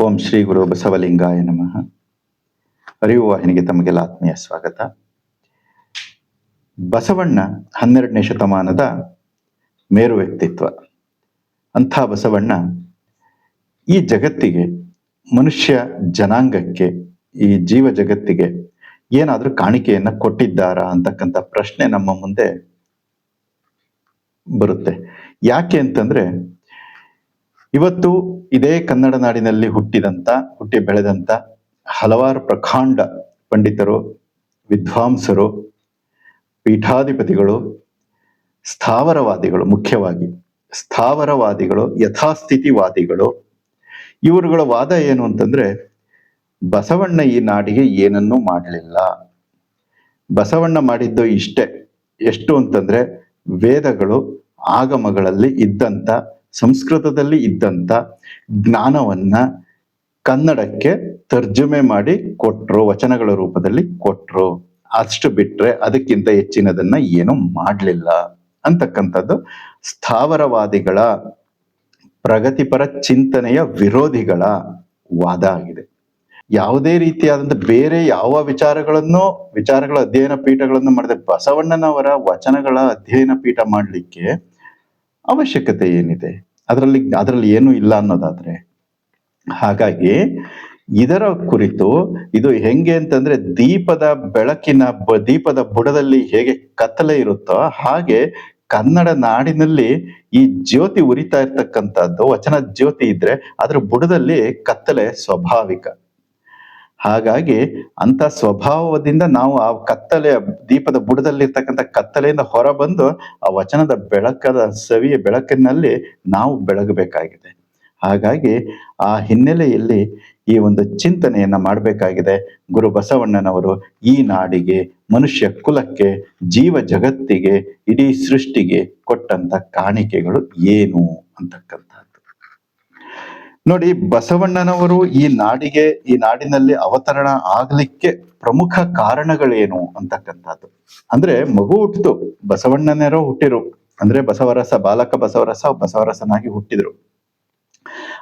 ಓಂ ಶ್ರೀ ಗುರು ಬಸವಲಿಂಗಾಯ ನಮಃ. ಅರಿವು ವಾಹಿನಿಗೆ ತಮಗೆಲ್ಲ ಆತ್ಮೀಯ ಸ್ವಾಗತ. ಬಸವಣ್ಣ ಹನ್ನೆರಡನೇ ಶತಮಾನದ ಮೇರು ವ್ಯಕ್ತಿತ್ವ. ಅಂಥ ಬಸವಣ್ಣ ಈ ಜಗತ್ತಿಗೆ, ಮನುಷ್ಯ ಜನಾಂಗಕ್ಕೆ, ಈ ಜೀವ ಜಗತ್ತಿಗೆ ಏನಾದರೂ ಕಾಣಿಕೆಯನ್ನ ಕೊಟ್ಟಿದ್ದಾರಾ ಅಂತಕ್ಕಂಥ ಪ್ರಶ್ನೆ ನಮ್ಮ ಮುಂದೆ ಬರುತ್ತೆ. ಯಾಕೆ ಅಂತಂದ್ರೆ ಇವತ್ತು ಇದೇ ಕನ್ನಡ ನಾಡಿನಲ್ಲಿ ಹುಟ್ಟಿದಂತ, ಹುಟ್ಟಿ ಬೆಳೆದಂತ ಹಲವಾರು ಪ್ರಖಾಂಡ ಪಂಡಿತರು, ವಿದ್ವಾಂಸರು, ಪೀಠಾಧಿಪತಿಗಳು, ಸ್ಥಾವರವಾದಿಗಳು, ಮುಖ್ಯವಾಗಿ ಸ್ಥಾವರವಾದಿಗಳು, ಯಥಾಸ್ಥಿತಿವಾದಿಗಳು. ಇವರುಗಳ ವಾದ ಏನು ಅಂತಂದ್ರೆ, ಬಸವಣ್ಣ ಈ ನಾಡಿಗೆ ಏನನ್ನೂ ಮಾಡಲಿಲ್ಲ. ಬಸವಣ್ಣ ಮಾಡಿದ್ದು ಇಷ್ಟೇ. ಎಷ್ಟು ಅಂತಂದ್ರೆ, ವೇದಗಳು ಆಗಮಗಳಲ್ಲಿ ಇದ್ದಂತ ಸಂಸ್ಕೃತದಲ್ಲಿ ಇದ್ದಂಥ ಜ್ಞಾನವನ್ನ ಕನ್ನಡಕ್ಕೆ ತರ್ಜುಮೆ ಮಾಡಿ ಕೊಟ್ರು, ವಚನಗಳ ರೂಪದಲ್ಲಿ ಕೊಟ್ರು. ಅಷ್ಟು ಬಿಟ್ರೆ ಅದಕ್ಕಿಂತ ಹೆಚ್ಚಿನದನ್ನ ಏನು ಮಾಡಲಿಲ್ಲ. ಅಂತಕ್ಕಂಥದ್ದು ಸ್ಥಾವರವಾದಿಗಳ ಪ್ರಗತಿಪರ ಚಿಂತನೆಯ ವಿರೋಧಿಗಳ ವಾದ ಆಗಿದೆ. ಯಾವುದೇ ರೀತಿಯಾದಂಥ ಬೇರೆ ಯಾವ ವಿಚಾರಗಳನ್ನು, ವಿಚಾರಗಳ ಅಧ್ಯಯನ ಪೀಠಗಳನ್ನು ಮಾಡಿದೆ, ಬಸವಣ್ಣನವರ ವಚನಗಳ ಅಧ್ಯಯನ ಪೀಠ ಮಾಡಲಿಕ್ಕೆ ಅವಶ್ಯಕತೆ ಏನಿದೆ? ಅದರಲ್ಲಿ ಅದರಲ್ಲಿ ಏನೂ ಇಲ್ಲ ಅನ್ನೋದಾದ್ರೆ ಹಾಗಾಗಿ ಇದರ ಕುರಿತು ಇದು ಹೆಂಗೆ ಅಂತಂದ್ರೆ ದೀಪದ ಬೆಳಕಿನ ದೀಪದ ಬುಡದಲ್ಲಿ ಹೇಗೆ ಕತ್ತಲೆ ಇರುತ್ತೋ ಹಾಗೆ ಕನ್ನಡ ನಾಡಿನಲ್ಲಿ ಈ ಜ್ಯೋತಿ ಉರಿತಾ ಇರ್ತಕ್ಕಂಥದ್ದು, ವಚನ ಜ್ಯೋತಿ ಇದ್ರೆ ಅದ್ರ ಬುಡದಲ್ಲಿ ಕತ್ತಲೆ ಸ್ವಾಭಾವಿಕ. ಹಾಗಾಗಿ ಅಂತ ಸ್ವಭಾವದಿಂದ ನಾವು ಆ ಕತ್ತಲೆಯ ದೀಪದ ಬುಡದಲ್ಲಿರ್ತಕ್ಕಂಥ ಕತ್ತಲೆಯಿಂದ ಹೊರಬಂದು ಆ ವಚನದ ಬೆಳಕದ ಸವಿಯ ಬೆಳಕಿನಲ್ಲಿ ನಾವು ಬೆಳಗಬೇಕಾಗಿದೆ. ಹಾಗಾಗಿ ಆ ಹಿನ್ನೆಲೆಯಲ್ಲಿ ಈ ಒಂದು ಚಿಂತನೆಯನ್ನ ಮಾಡಬೇಕಾಗಿದೆ. ಗುರು ಬಸವಣ್ಣನವರು ಈ ನಾಡಿಗೆ, ಮನುಷ್ಯ ಕುಲಕ್ಕೆ, ಜೀವ ಜಗತ್ತಿಗೆ, ಇಡೀ ಸೃಷ್ಟಿಗೆ ಕೊಟ್ಟಂತ ಕಾಣಿಕೆಗಳು ಏನು ಅಂತಕ್ಕಂಥದ್ದು ನೋಡಿ, ಬಸವಣ್ಣನವರು ಈ ನಾಡಿಗೆ, ಈ ನಾಡಿನಲ್ಲಿ ಅವತರಣ ಆಗ್ಲಿಕ್ಕೆ ಪ್ರಮುಖ ಕಾರಣಗಳೇನು ಅಂತಕ್ಕಂಥದ್ದು? ಅಂದ್ರೆ ಮಗು ಹುಟ್ಟಿತು ಬಸವಣ್ಣನರೋ ಹುಟ್ಟಿರು. ಅಂದ್ರೆ ಬಸವರಸ, ಬಾಲಕ ಬಸವರಸ, ಬಸವರಸನಾಗಿ ಹುಟ್ಟಿದ್ರು.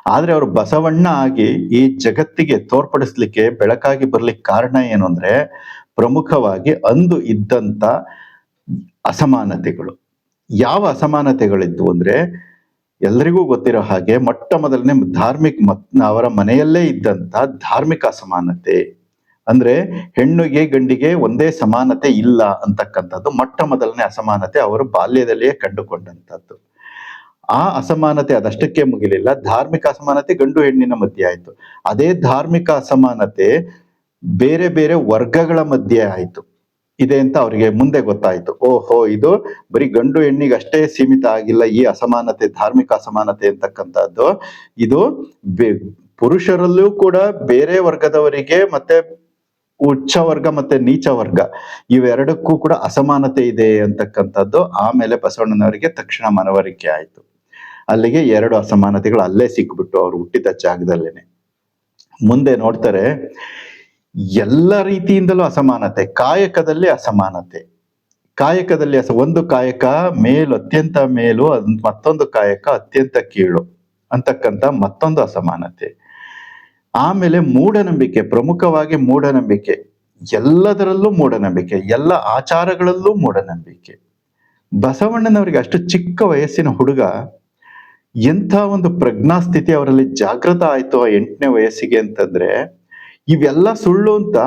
ಆದ್ರೆ ಅವರು ಬಸವಣ್ಣ ಆಗಿ ಈ ಜಗತ್ತಿಗೆ ತೋರ್ಪಡಿಸ್ಲಿಕ್ಕೆ, ಬೆಳಕಾಗಿ ಬರ್ಲಿಕ್ಕೆ ಕಾರಣ ಏನು ಅಂದ್ರೆ, ಪ್ರಮುಖವಾಗಿ ಅಂದು ಇದ್ದಂತ ಅಸಮಾನತೆಗಳು. ಯಾವ ಅಸಮಾನತೆಗಳಿದ್ವು ಅಂದ್ರೆ ಎಲ್ರಿಗೂ ಗೊತ್ತಿರೋ ಹಾಗೆ ಮೊಟ್ಟ ಮೊದಲನೇ ಧಾರ್ಮಿಕ ಮತ್, ಅವರ ಮನೆಯಲ್ಲೇ ಇದ್ದಂತ ಧಾರ್ಮಿಕ ಅಸಮಾನತೆ, ಅಂದ್ರೆ ಹೆಣ್ಣಿಗೆ ಗಂಡಿಗೆ ಒಂದೇ ಸಮಾನತೆ ಇಲ್ಲ ಅಂತಕ್ಕಂಥದ್ದು ಮೊಟ್ಟ ಮೊದಲನೇ ಅಸಮಾನತೆ ಅವರು ಬಾಲ್ಯದಲ್ಲಿಯೇ ಕಂಡುಕೊಂಡಂತದ್ದು ಆ ಅಸಮಾನತೆ ಅದಷ್ಟಕ್ಕೆ ಮುಗಿಲಿಲ್ಲ. ಧಾರ್ಮಿಕ ಅಸಮಾನತೆ ಗಂಡು ಹೆಣ್ಣಿನ ಮಧ್ಯೆ ಆಯ್ತು. ಅದೇ ಧಾರ್ಮಿಕ ಅಸಮಾನತೆ ಬೇರೆ ಬೇರೆ ವರ್ಗಗಳ ಮಧ್ಯೆ ಆಯ್ತು. ಇದೆ ಅಂತ ಅವರಿಗೆ ಮುಂದೆ ಗೊತ್ತಾಯ್ತು. ಓಹೋ, ಇದು ಬರೀ ಗಂಡು ಹೆಣ್ಣಿಗೆ ಅಷ್ಟೇ ಸೀಮಿತ ಆಗಿಲ್ಲ. ಈ ಅಸಮಾನತೆ, ಧಾರ್ಮಿಕ ಅಸಮಾನತೆ ಅಂತಕ್ಕಂಥದ್ದು. ಇದು ಪುರುಷರಲ್ಲೂ ಕೂಡ ಬೇರೆ ವರ್ಗದವರಿಗೆ ಮತ್ತೆ ಉಚ್ಚ ವರ್ಗ ಮತ್ತೆ ನೀಚ ವರ್ಗ, ಇವೆರಡಕ್ಕೂ ಕೂಡ ಅಸಮಾನತೆ ಇದೆ ಅಂತಕ್ಕಂಥದ್ದು. ಆಮೇಲೆ ಬಸವಣ್ಣನವರಿಗೆ ತಕ್ಷಣ ಮನವರಿಕೆ ಆಯ್ತು. ಅಲ್ಲಿಗೆ ಎರಡು ಅಸಮಾನತೆಗಳು ಅಲ್ಲೇ ಸಿಕ್ಬಿಟ್ಟು ಅವ್ರು ಹುಟ್ಟಿದ ಜಾಗದಲ್ಲೇನೆ. ಮುಂದೆ ನೋಡ್ತಾರೆ ಎಲ್ಲ ರೀತಿಯಿಂದಲೂ ಅಸಮಾನತೆ, ಕಾಯಕದಲ್ಲಿ ಅಸಮಾನತೆ. ಕಾಯಕದಲ್ಲಿ ಅಸ, ಒಂದು ಕಾಯಕ ಮೇಲು ಅತ್ಯಂತ ಮೇಲು ಮತ್ತೊಂದು ಕಾಯಕ ಅತ್ಯಂತ ಕೀಳು ಅಂತಕ್ಕಂಥ ಮತ್ತೊಂದು ಅಸಮಾನತೆ. ಆಮೇಲೆ ಮೂಢನಂಬಿಕೆ, ಪ್ರಮುಖವಾಗಿ ಮೂಢನಂಬಿಕೆ. ಎಲ್ಲದರಲ್ಲೂ ಮೂಢನಂಬಿಕೆ, ಎಲ್ಲ ಆಚಾರಗಳಲ್ಲೂ ಮೂಢನಂಬಿಕೆ. ಬಸವಣ್ಣನವರಿಗೆ ಅಷ್ಟು ಚಿಕ್ಕ ವಯಸ್ಸಿನ ಹುಡುಗ, ಎಂಥ ಒಂದು ಪ್ರಜ್ಞಾಸ್ಥಿತಿ ಅವರಲ್ಲಿ ಜಾಗೃತ ಆಯಿತು ಆ ಎಂಟನೇ ವಯಸ್ಸಿಗೆ ಅಂತಂದ್ರೆ ಇವೆಲ್ಲ ಸುಳ್ಳು ಅಂತ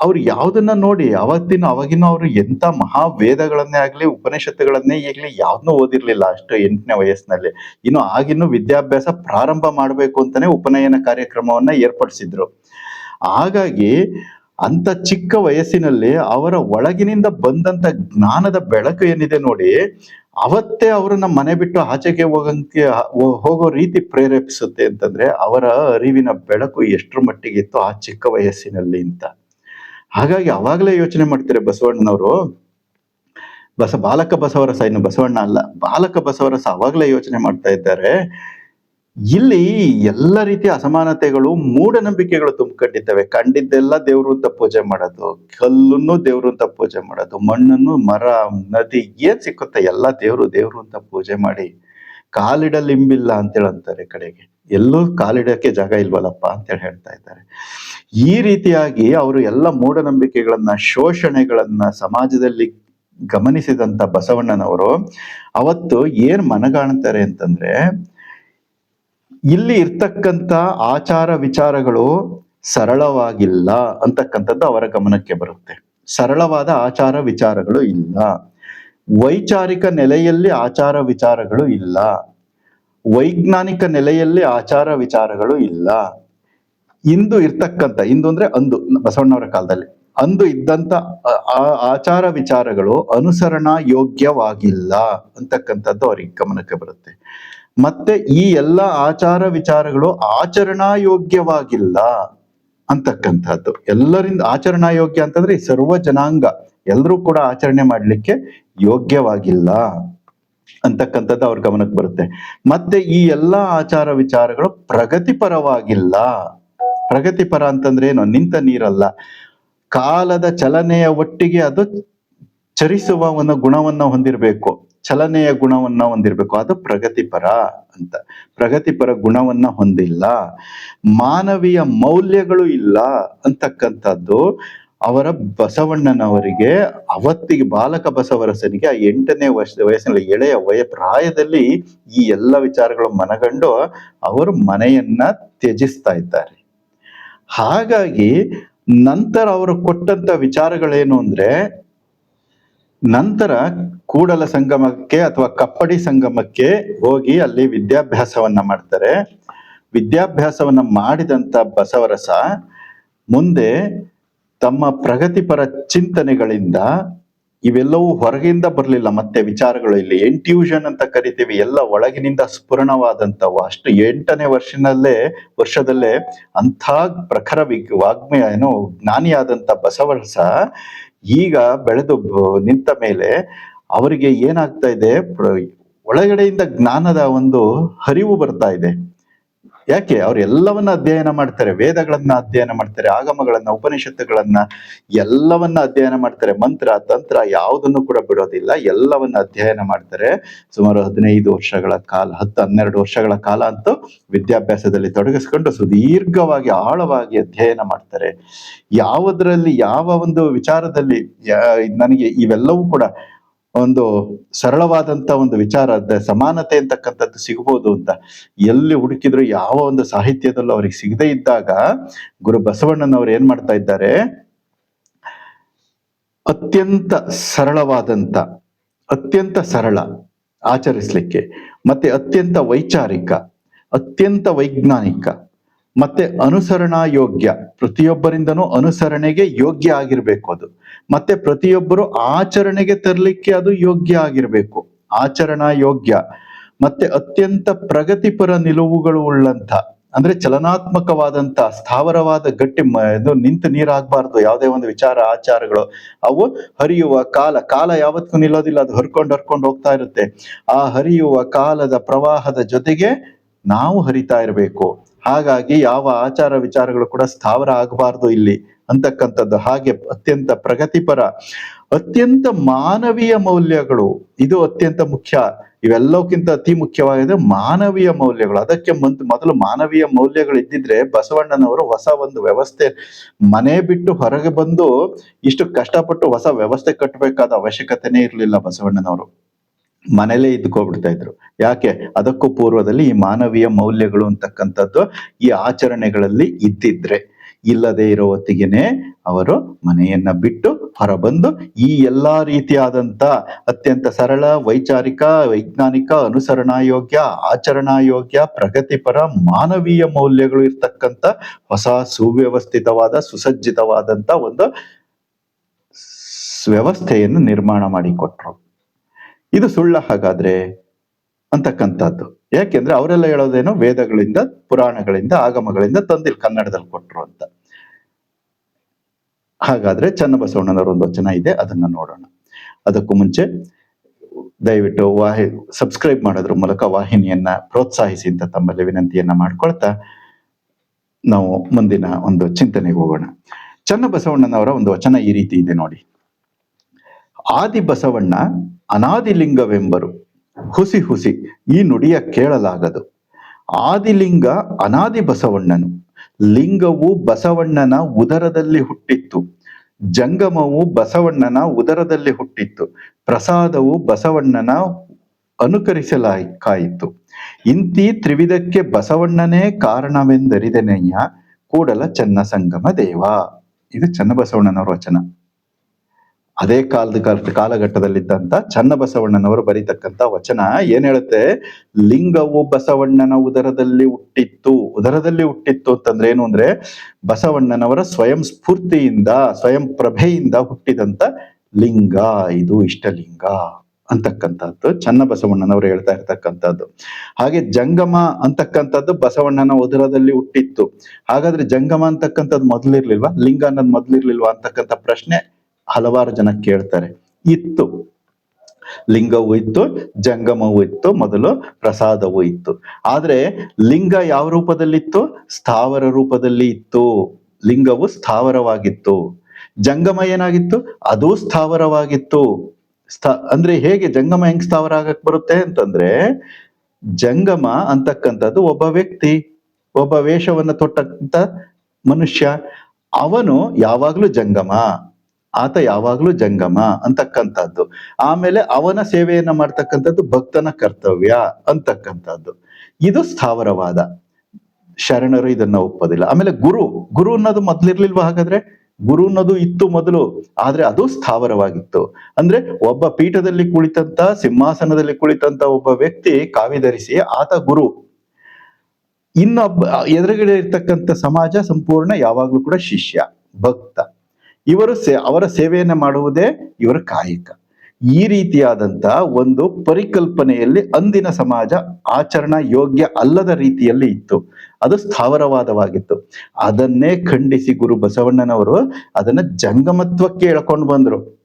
ಅವ್ರು ಯಾವ್ದನ್ನ ನೋಡಿ ಅವತ್ತಿನ, ಅವಾಗಿನ ಅವರು ಎಂತ ಮಹಾ ವೇದಗಳನ್ನೇ ಆಗ್ಲಿ, ಉಪನಿಷತ್ತುಗಳನ್ನೇ ಆಗ್ಲಿ ಯಾವ್ದನ್ನೂ ಓದಿರ್ಲಿಲ್ಲ ಅಷ್ಟು ಎಂಟನೇ ವಯಸ್ಸಿನಲ್ಲಿ. ಇನ್ನು ಆಗಿನ್ನು ವಿದ್ಯಾಭ್ಯಾಸ ಪ್ರಾರಂಭ ಮಾಡಬೇಕು ಅಂತಾನೆ ಉಪನಯನ ಕಾರ್ಯಕ್ರಮವನ್ನ ಏರ್ಪಡಿಸಿದ್ರು. ಹಾಗಾಗಿ ಅಂತ ಚಿಕ್ಕ ವಯಸ್ಸಿನಲ್ಲಿ ಅವರ ಒಳಗಿನಿಂದ ಬಂದಂತ ಜ್ಞಾನದ ಬೆಳಕು ಏನಿದೆ ನೋಡಿ ಅವತ್ತೇ ಅವರನ್ನ ಮನೆ ಬಿಟ್ಟು ಆಚೆಗೆ ಹೋಗಂಗೆ ಹೋಗೋ ರೀತಿ ಪ್ರೇರೇಪಿಸುತ್ತೆ ಅಂತಂದ್ರೆ ಅವರ ಅರಿವಿನ ಬೆಳಕು ಎಷ್ಟರ ಮಟ್ಟಿಗೆ ಇತ್ತು ಆ ಚಿಕ್ಕ ವಯಸ್ಸಿನಲ್ಲಿ ಅಂತ. ಹಾಗಾಗಿ ಅವಾಗಲೇ ಯೋಚನೆ ಮಾಡ್ತಾರೆ ಬಸವಣ್ಣನವರು, ಬಸ, ಬಾಲಕ ಬಸವರಸ ಇನ್ನು ಬಸವಣ್ಣ ಅಲ್ಲ, ಬಾಲಕ ಬಸವರಸ ಅವಾಗಲೇ ಯೋಚನೆ ಮಾಡ್ತಾ ಇದ್ದಾರೆ. ಇಲ್ಲಿ ಎಲ್ಲ ರೀತಿಯ ಅಸಮಾನತೆಗಳು, ಮೂಢನಂಬಿಕೆಗಳು ತುಂಬಿಕೊಂಡಿದ್ದಾವೆ. ಕಂಡಿದ್ದೆಲ್ಲ ದೇವ್ರು ಅಂತ ಪೂಜೆ ಮಾಡೋದು, ಕಲ್ಲನ್ನು ದೇವ್ರು ಅಂತ ಪೂಜೆ ಮಾಡೋದು, ಮಣ್ಣನ್ನು, ಮರ, ನದಿ, ಏನ್ ಸಿಕ್ಕುತ್ತೆ ಎಲ್ಲ ದೇವ್ರು ದೇವ್ರು ಅಂತ ಪೂಜೆ ಮಾಡಿ ಕಾಲಿಡಲಿಂಬಿಲ್ಲ ಅಂತೇಳಿ ಅಂತಾರೆ ಕಡೆಗೆ. ಎಲ್ಲೂ ಕಾಲಿಡಕ್ಕೆ ಜಾಗ ಇಲ್ವಲ್ಲಪ್ಪ ಅಂತೇಳಿ ಹೇಳ್ತಾ ಇದ್ದಾರೆ. ಈ ರೀತಿಯಾಗಿ ಅವರು ಎಲ್ಲ ಮೂಢನಂಬಿಕೆಗಳನ್ನ, ಶೋಷಣೆಗಳನ್ನ ಸಮಾಜದಲ್ಲಿ ಗಮನಿಸಿದಂತ ಬಸವಣ್ಣನವರು, ಅವತ್ತು ಏನ್ ಮನಗಾಣ್ತಾರೆ ಅಂತಂದ್ರೆ ಇಲ್ಲಿ ಇರ್ತಕ್ಕಂತ ಆಚಾರ ವಿಚಾರಗಳು ಸರಳವಾಗಿಲ್ಲ ಅಂತಕ್ಕಂಥದ್ದು ಅವರ ಗಮನಕ್ಕೆ ಬರುತ್ತೆ. ಸರಳವಾದ ಆಚಾರ ವಿಚಾರಗಳು ಇಲ್ಲ. ವೈಚಾರಿಕ ನೆಲೆಯಲ್ಲಿ ಆಚಾರ ವಿಚಾರಗಳು ಇಲ್ಲ. ವೈಜ್ಞಾನಿಕ ನೆಲೆಯಲ್ಲಿ ಆಚಾರ ವಿಚಾರಗಳು ಇಲ್ಲ. ಇಂದು ಇರ್ತಕ್ಕಂಥ, ಇಂದು ಅಂದ್ರೆ ಅಂದು, ಬಸವಣ್ಣವರ ಕಾಲದಲ್ಲಿ, ಅಂದು ಇದ್ದಂತ ಆಚಾರ ವಿಚಾರಗಳು ಅನುಸರಣಾ ಯೋಗ್ಯವಾಗಿಲ್ಲ ಅಂತಕ್ಕಂಥದ್ದು ಅವ್ರಿಗೆ ಗಮನಕ್ಕೆ ಬರುತ್ತೆ. ಮತ್ತೆ ಈ ಎಲ್ಲ ಆಚಾರ ವಿಚಾರಗಳು ಆಚರಣಾ ಯೋಗ್ಯವಾಗಿಲ್ಲ ಅಂತಕ್ಕಂಥದ್ದು. ಎಲ್ಲರಿಂದ ಆಚರಣಾ ಯೋಗ್ಯ ಅಂತಂದ್ರೆ ಸರ್ವ ಜನಾಂಗ ಎಲ್ಲರೂ ಕೂಡ ಆಚರಣೆ ಮಾಡಲಿಕ್ಕೆ ಯೋಗ್ಯವಾಗಿಲ್ಲ ಅಂತಕ್ಕಂಥದ್ದು ಅವ್ರ ಗಮನಕ್ಕೆ ಬರುತ್ತೆ. ಮತ್ತೆ ಈ ಎಲ್ಲ ಆಚಾರ ವಿಚಾರಗಳು ಪ್ರಗತಿಪರವಾಗಿಲ್ಲ. ಪ್ರಗತಿಪರ ಅಂತಂದ್ರೆ ಏನು? ನಿಂತ ನೀರಲ್ಲ. ಕಾಲದ ಚಲನೆಯ ಒಟ್ಟಿಗೆ ಅದು ಚರಿಸುವ ಒಂದು ಗುಣವನ್ನ ಹೊಂದಿರಬೇಕು. ಚಲನೆಯ ಗುಣವನ್ನ ಹೊಂದಿರಬೇಕು. ಅದು ಪ್ರಗತಿಪರ ಅಂತ. ಪ್ರಗತಿಪರ ಗುಣವನ್ನ ಹೊಂದಿಲ್ಲ. ಮಾನವೀಯ ಮೌಲ್ಯಗಳು ಇಲ್ಲ ಅಂತಕ್ಕಂಥದ್ದು ಅವರ ಬಸವಣ್ಣನವರಿಗೆ, ಅವತ್ತಿಗೆ ಬಾಲಕ ಬಸವರಸನಿಗೆ, ಆ ಎಂಟನೇ ವರ್ಷ ವಯಸ್ಸಿನಲ್ಲಿ ಎಳೆಯ ವಯ ಪ್ರಾಯದಲ್ಲಿ ಈ ಎಲ್ಲ ವಿಚಾರಗಳು ಮನಗಂಡು ಅವರು ಮನೆಯನ್ನ ತ್ಯಜಿಸ್ತಾ ಇದ್ದಾರೆ. ಹಾಗಾಗಿ ನಂತರ ಅವರು ಕೊಟ್ಟಂತ ವಿಚಾರಗಳೇನು ಅಂದ್ರೆ ನಂತರ ಕೂಡಲ ಸಂಗಮಕ್ಕೆ ಅಥವಾ ಕಪ್ಪಡಿ ಸಂಗಮಕ್ಕೆ ಹೋಗಿ ಅಲ್ಲಿ ವಿದ್ಯಾಭ್ಯಾಸವನ್ನ ಮಾಡ್ತಾರೆ. ವಿದ್ಯಾಭ್ಯಾಸವನ್ನ ಮಾಡಿದಂತ ಬಸವರಸ ಮುಂದೆ ತಮ್ಮ ಪ್ರಗತಿಪರ ಚಿಂತನೆಗಳಿಂದ ಇವೆಲ್ಲವೂ ಹೊರಗಿಂದ ಬರಲಿಲ್ಲ. ಮತ್ತೆ ವಿಚಾರಗಳು ಇಲ್ಲಿ ಎಂಟ್ಯೂಷನ್ ಅಂತ ಕರಿತೀವಿ. ಎಲ್ಲ ಒಳಗಿನಿಂದ ಸ್ಫುರಣವಾದಂಥವು. ಅಷ್ಟು ಎಂಟನೇ ವರ್ಷನಲ್ಲೇ, ವರ್ಷದಲ್ಲೇ ಅಂಥ ಪ್ರಖರ ವಿ- ವಾಗ್ಮಿ ಏನು ಜ್ಞಾನಿಯಾದಂಥ ಬಸವರಸ ಈಗ ಬೆಳೆದು ನಿಂತ ಮೇಲೆ ಅವರಿಗೆ ಏನಾಗ್ತಾ ಇದೆ? ಒಳಗಡೆಯಿಂದ ಜ್ಞಾನದ ಒಂದು ಹರಿವು ಬರ್ತಾ ಇದೆ. ಯಾಕೆ? ಅವ್ರು ಎಲ್ಲವನ್ನ ಅಧ್ಯಯನ ಮಾಡ್ತಾರೆ, ವೇದಗಳನ್ನ ಅಧ್ಯಯನ ಮಾಡ್ತಾರೆ, ಆಗಮಗಳನ್ನ, ಉಪನಿಷತ್ತುಗಳನ್ನ ಎಲ್ಲವನ್ನ ಅಧ್ಯಯನ ಮಾಡ್ತಾರೆ. ಮಂತ್ರ, ತಂತ್ರ ಯಾವುದನ್ನು ಕೂಡ ಬಿಡೋದಿಲ್ಲ. ಎಲ್ಲವನ್ನ ಅಧ್ಯಯನ ಮಾಡ್ತಾರೆ. ಸುಮಾರು ಹದಿನೈದು ವರ್ಷಗಳ ಕಾಲ, ಹತ್ತು, ಹನ್ನೆರಡು ವರ್ಷಗಳ ಕಾಲ ಅಂತೂ ವಿದ್ಯಾಭ್ಯಾಸದಲ್ಲಿ ತೊಡಗಿಸ್ಕೊಂಡು ಸುದೀರ್ಘವಾಗಿ, ಆಳವಾಗಿ ಅಧ್ಯಯನ ಮಾಡ್ತಾರೆ. ಯಾವುದರಲ್ಲಿ, ಯಾವ ಒಂದು ವಿಚಾರದಲ್ಲಿ ನನಗೆ ಇವೆಲ್ಲವೂ ಕೂಡ ಒಂದು ಸರಳವಾದಂತ ಒಂದು ವಿಚಾರ ಸಮಾನತೆ ಅಂತಕ್ಕಂಥದ್ದು ಸಿಗ್ಬೋದು ಅಂತ. ಎಲ್ಲಿ ಹುಡುಕಿದ್ರು ಯಾವ ಒಂದು ಸಾಹಿತ್ಯದಲ್ಲೂ ಅವ್ರಿಗೆ ಸಿಗದೇ ಇದ್ದಾಗ ಗುರು ಬಸವಣ್ಣನವರು ಏನ್ ಮಾಡ್ತಾ ಇದ್ದಾರೆ? ಅತ್ಯಂತ ಸರಳವಾದಂತ, ಅತ್ಯಂತ ಸರಳ ಆಚರಿಸ್ಲಿಕ್ಕೆ, ಮತ್ತೆ ಅತ್ಯಂತ ವೈಚಾರಿಕ, ಅತ್ಯಂತ ವೈಜ್ಞಾನಿಕ ಮತ್ತೆ ಅನುಸರಣಾ ಯೋಗ್ಯ. ಪ್ರತಿಯೊಬ್ಬರಿಂದನೂ ಅನುಸರಣೆಗೆ ಯೋಗ್ಯ ಆಗಿರ್ಬೇಕು ಅದು. ಮತ್ತೆ ಪ್ರತಿಯೊಬ್ಬರು ಆಚರಣೆಗೆ ತರಲಿಕ್ಕೆ ಅದು ಯೋಗ್ಯ ಆಗಿರ್ಬೇಕು. ಆಚರಣಾ ಯೋಗ್ಯ. ಮತ್ತೆ ಅತ್ಯಂತ ಪ್ರಗತಿಪರ ನಿಲುವುಗಳು ಉಳ್ಳಂತ ಅಂದ್ರೆ ಚಲನಾತ್ಮಕವಾದಂತ ಸ್ಥಾವರವಾದ ಗಟ್ಟಿ ಇದು ನಿಂತು ನೀರಾಗಬಾರ್ದು. ಯಾವುದೇ ಒಂದು ವಿಚಾರ, ಆಚಾರಗಳು, ಅವು ಹರಿಯುವ ಕಾಲ ಕಾಲ ಯಾವತ್ತೂ ನಿಲ್ಲೋದಿಲ್ಲ, ಅದು ಹರ್ಕೊಂಡು ಹರ್ಕೊಂಡು ಹೋಗ್ತಾ ಇರುತ್ತೆ. ಆ ಹರಿಯುವ ಕಾಲದ ಪ್ರವಾಹದ ಜೊತೆಗೆ ನಾವು ಹರಿತಾ ಇರಬೇಕು. ಹಾಗಾಗಿ ಯಾವ ಆಚಾರ ವಿಚಾರಗಳು ಕೂಡ ಸ್ಥಾವರ ಆಗಬಾರ್ದು ಇಲ್ಲಿ ಅಂತಕ್ಕಂಥದ್ದು. ಹಾಗೆ ಅತ್ಯಂತ ಪ್ರಗತಿಪರ, ಅತ್ಯಂತ ಮಾನವೀಯ ಮೌಲ್ಯಗಳು, ಇದು ಅತ್ಯಂತ ಮುಖ್ಯ. ಇವೆಲ್ಲಕ್ಕಿಂತ ಅತಿ ಮುಖ್ಯವಾಗಿದೆ ಮಾನವೀಯ ಮೌಲ್ಯಗಳು. ಅದಕ್ಕೆ ಮುಂದ್ ಮೊದಲು ಮಾನವೀಯ ಮೌಲ್ಯಗಳು ಇದ್ದಿದ್ರೆ ಬಸವಣ್ಣನವರು ಹೊಸ ಒಂದು ವ್ಯವಸ್ಥೆ, ಮನೆ ಬಿಟ್ಟು ಹೊರಗೆ ಬಂದು ಇಷ್ಟು ಕಷ್ಟಪಟ್ಟು ಹೊಸ ವ್ಯವಸ್ಥೆ ಕಟ್ಟಬೇಕಾದ ಅವಶ್ಯಕತೆನೇ ಇರಲಿಲ್ಲ ಬಸವಣ್ಣನವರು. ಮನೇಲೇ ಇದ್ಕೋಬಿಡ್ತಾ ಇದ್ರು. ಯಾಕೆ? ಅದಕ್ಕೂ ಪೂರ್ವದಲ್ಲಿ ಈ ಮಾನವೀಯ ಮೌಲ್ಯಗಳು ಅಂತಕ್ಕಂಥದ್ದು ಈ ಆಚರಣೆಗಳಲ್ಲಿ ಇದ್ದಿದ್ರೆ. ಇಲ್ಲದೆ ಇರೋ ಹೊತ್ತಿಗೆನೆ ಅವರು ಮನೆಯನ್ನ ಬಿಟ್ಟು ಹೊರಬಂದು ಈ ಎಲ್ಲಾ ರೀತಿಯಾದಂತ ಅತ್ಯಂತ ಸರಳ, ವೈಚಾರಿಕ, ವೈಜ್ಞಾನಿಕ ಅನುಸರಣಾ ಯೋಗ್ಯ ಆಚರಣಾ ಯೋಗ್ಯ ಪ್ರಗತಿಪರ, ಮಾನವೀಯ ಮೌಲ್ಯಗಳು ಇರ್ತಕ್ಕಂಥ ಹೊಸ ಸುವ್ಯವಸ್ಥಿತವಾದ, ಸುಸಜ್ಜಿತವಾದಂತ ಒಂದು ವ್ಯವಸ್ಥೆಯನ್ನು ನಿರ್ಮಾಣ ಮಾಡಿಕೊಟ್ರು. ಇದು ಸುಳ್ಳ ಹಾಗಾದ್ರೆ ಅಂತಕ್ಕಂಥದ್ದು. ಯಾಕೆಂದ್ರೆ ಅವರೆಲ್ಲ ಹೇಳೋದೇನೋ ವೇದಗಳಿಂದ, ಪುರಾಣಗಳಿಂದ, ಆಗಮಗಳಿಂದ ತಂದಿಲ್ ಕನ್ನಡದಲ್ಲಿ ಕೊಟ್ರು ಅಂತ. ಹಾಗಾದ್ರೆ ಚನ್ನಬಸವಣ್ಣನವರ ಒಂದು ವಚನ ಇದೆ, ಅದನ್ನ ನೋಡೋಣ. ಅದಕ್ಕೂ ಮುಂಚೆ ದಯವಿಟ್ಟು ವಾಹಿ ಸಬ್ಸ್ಕ್ರೈಬ್ ಮಾಡೋದ್ರ ಮೂಲಕ ವಾಹಿನಿಯನ್ನ ಪ್ರೋತ್ಸಾಹಿಸಿ ಅಂತ ತಮ್ಮಲ್ಲಿ ವಿನಂತಿಯನ್ನ ಮಾಡ್ಕೊಳ್ತಾ ನಾವು ಮುಂದಿನ ಒಂದು ಚಿಂತನೆಗೆ ಹೋಗೋಣ. ಚನ್ನಬಸವಣ್ಣನವರ ಒಂದು ವಚನ ಈ ರೀತಿ ಇದೆ ನೋಡಿ. ಆದಿ ಬಸವಣ್ಣ ಅನಾದಿಲಿಂಗವೆಂಬರು. ಹುಸಿ ಹುಸಿ, ಈ ನುಡಿಯ ಕೇಳಲಾಗದು. ಆದಿಲಿಂಗ ಅನಾದಿ ಬಸವಣ್ಣನು ಲಿಂಗವು ಬಸವಣ್ಣನ ಉದರದಲ್ಲಿ ಹುಟ್ಟಿತ್ತು. ಜಂಗಮವು ಬಸವಣ್ಣನ ಉದರದಲ್ಲಿ ಹುಟ್ಟಿತ್ತು. ಪ್ರಸಾದವು ಬಸವಣ್ಣನ ಅನುಕರಿಸಲಾಯಿಕಾಯಿತು. ಇಂತಿ ತ್ರಿವಿಧಕ್ಕೆ ಬಸವಣ್ಣನೇ ಕಾರಣವೆಂದರಿದೆನಯ್ಯ, ಕೂಡಲ ಚನ್ನ ಸಂಗಮ ದೇವ. ಇದು ಚನ್ನಬಸವಣ್ಣನವರ ವಚನ. ಅದೇ ಕಾಲದ ಕಾಲ- ಕಾಲಘಟ್ಟದಲ್ಲಿದ್ದಂತ ಚನ್ನಬಸವಣ್ಣನವರು ಬರೀತಕ್ಕಂತ ವಚನ ಏನ್ ಹೇಳುತ್ತೆ? ಲಿಂಗವು ಬಸವಣ್ಣನ ಉದರದಲ್ಲಿ ಹುಟ್ಟಿತ್ತು. ಉದರದಲ್ಲಿ ಹುಟ್ಟಿತ್ತು ಅಂತಂದ್ರೆ ಏನು ಅಂದ್ರೆ ಬಸವಣ್ಣನವರ ಸ್ವಯಂ ಸ್ಫೂರ್ತಿಯಿಂದ, ಸ್ವಯಂ ಪ್ರಭೆಯಿಂದ ಹುಟ್ಟಿದಂತ ಲಿಂಗ. ಇದು ಇಷ್ಟಲಿಂಗ ಅಂತಕ್ಕಂಥದ್ದು. ಚನ್ನಬಸವಣ್ಣನವರು ಹೇಳ್ತಾ ಇರ್ತಕ್ಕಂಥದ್ದು. ಹಾಗೆ ಜಂಗಮ ಅಂತಕ್ಕಂಥದ್ದು ಬಸವಣ್ಣನ ಉದರದಲ್ಲಿ ಹುಟ್ಟಿತ್ತು. ಹಾಗಾದ್ರೆ ಜಂಗಮ ಅಂತಕ್ಕಂಥದ್ದು ಮೊದಲಿರ್ಲಿಲ್ವಾ? ಲಿಂಗ ಅನ್ನೋದು ಮೊದಲಿರ್ಲಿಲ್ವಾ ಅಂತಕ್ಕಂಥ ಪ್ರಶ್ನೆ ಹಲವಾರು ಜನ ಕೇಳ್ತಾರೆ. ಇತ್ತು. ಲಿಂಗವೂ ಇತ್ತು, ಜಂಗಮವೂ ಇತ್ತು, ಮೊದಲು ಪ್ರಸಾದವೂ ಇತ್ತು. ಆದ್ರೆ ಲಿಂಗ ಯಾವ ರೂಪದಲ್ಲಿತ್ತು? ಸ್ಥಾವರ ರೂಪದಲ್ಲಿ ಇತ್ತು. ಲಿಂಗವು ಸ್ಥಾವರವಾಗಿತ್ತು. ಜಂಗಮ ಏನಾಗಿತ್ತು? ಅದು ಸ್ಥಾವರವಾಗಿತ್ತು. ಸ್ಥ, ಅಂದ್ರೆ ಹೇಗೆ ಜಂಗಮ ಹೆಂಗ್ ಸ್ಥಾವರ ಆಗಕ್ ಬರುತ್ತೆ ಅಂತಂದ್ರೆ, ಜಂಗಮ ಅಂತಕ್ಕಂಥದ್ದು ಒಬ್ಬ ವ್ಯಕ್ತಿ, ಒಬ್ಬ ವೇಷವನ್ನ ತೊಟ್ಟಂತ ಮನುಷ್ಯ. ಅವನು ಯಾವಾಗ್ಲೂ ಜಂಗಮ. ಆತ ಯಾವಾಗಲೂ ಜಂಗಮ ಅಂತಕ್ಕಂಥದ್ದು. ಆಮೇಲೆ ಅವನ ಸೇವೆಯನ್ನ ಮಾಡ್ತಕ್ಕಂಥದ್ದು ಭಕ್ತನ ಕರ್ತವ್ಯ ಅಂತಕ್ಕಂಥದ್ದು. ಇದು ಸ್ಥಾವರವಾದ. ಶರಣರು ಇದನ್ನ ಒಪ್ಪೋದಿಲ್ಲ. ಆಮೇಲೆ ಗುರು ಗುರು ಅನ್ನೋದು ಮೊದ್ಲಿರ್ಲಿಲ್ವ ಹಾಗಾದ್ರೆ? ಗುರು ಅನ್ನೋದು ಇತ್ತು ಮೊದಲು, ಆದ್ರೆ ಅದು ಸ್ಥಾವರವಾಗಿತ್ತು. ಅಂದ್ರೆ ಒಬ್ಬ ಪೀಠದಲ್ಲಿ ಕುಳಿತಂತ, ಸಿಂಹಾಸನದಲ್ಲಿ ಕುಳಿತಂತ ಒಬ್ಬ ವ್ಯಕ್ತಿ ಕಾವಿ ಧರಿಸಿ ಆತ ಗುರು. ಇನ್ನೊಬ್ಬ, ಎದುರುಗಡೆ ಇರ್ತಕ್ಕಂಥ ಸಮಾಜ ಸಂಪೂರ್ಣ ಯಾವಾಗ್ಲೂ ಕೂಡ ಶಿಷ್ಯ, ಭಕ್ತ. ಇವರು ಸೇ, ಅವರ ಸೇವೆಯನ್ನು ಮಾಡುವುದೇ ಇವರ ಕಾಯಕ. ಈ ರೀತಿಯಾದಂತ ಒಂದು ಪರಿಕಲ್ಪನೆಯಲ್ಲಿ ಅಂದಿನ ಸಮಾಜ ಆಚರಣಾ ಯೋಗ್ಯ ಅಲ್ಲದ ರೀತಿಯಲ್ಲಿ ಇತ್ತು. ಅದು ಸ್ಥಾವರವಾದವಾಗಿತ್ತು. ಅದನ್ನೇ ಖಂಡಿಸಿ ಗುರು ಬಸವಣ್ಣನವರು ಅದನ್ನ ಜಂಗಮತ್ವಕ್ಕೆ ಎಳ್ಕೊಂಡು ಬಂದರು.